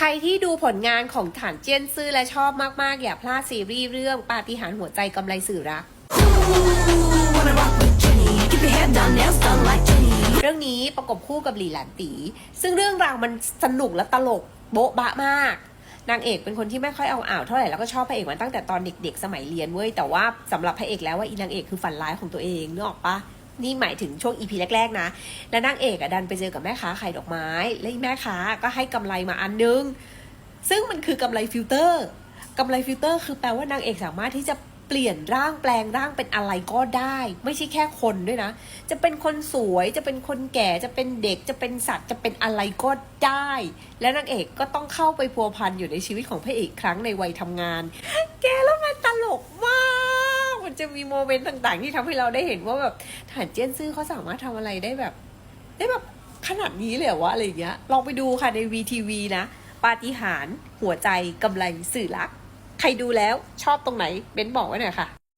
ใครที่ดูผลงานของฐานเจี้ยนซื่อและชอบมาก ๆ อย่าพลาดซีรีส์เรื่องปาฏิหาริย์หัวใจกำไรสื่อรัก เรื่องนี้ประกบคู่กับหลีหลานตี ซึ่งเรื่องราวมันสนุกและตลกโบ๊ะบะมาก นางเอกเป็นคนที่ไม่ค่อยเอาอ่าวเท่าไหร่แล้วก็ชอบพระเอกมาตั้งแต่ตอนเด็ก ๆ สมัยเรียนเว้ยแต่ว่าสำหรับพระเอกแล้วว่าอีนางเอกคือฝันร้ายของตัวเองนึกออกปะ นี่หมายถึงช่วงอีพีแรกๆนะ และนางเอกอะดันไปเจอกับแม่ค้าขายดอกไม้ และอีแม่ค้าก็ให้กำไรมาอันนึง ซึ่งมันคือกำไรฟิลเตอร์กำไรฟิลเตอร์คือแปลว่านางเอกสามารถที่จะเปลี่ยนร่างแปลงร่างเป็นอะไรก็ได้ ไม่ใช่แค่คนด้วยนะ จะเป็นคนสวยจะเป็นคนแก่จะเป็นเด็กจะเป็นสัตว์จะเป็นอะไรก็ได้ และนางเอกก็ต้องเข้าไปพัวพันอยู่ในชีวิตของพระเอกครั้งในวัยทำงาน แกแล้วมันตลกมาก มัน จะมีโมเมนต์ต่างๆ ที่ทำให้เราได้เห็นว่าแบบฐานเจียนซื่อเขาสามารถทำอะไรได้แบบ ได้แบบขนาดนี้เลยวะอะไรอย่างเงี้ย ลองไปดูค่ะใน VTV นะ ปาฏิหาริย์หัวใจกำไรสื่อรัก ใครดูแล้วชอบตรงไหนเบ้นบอกไว้หน่อยค่ะ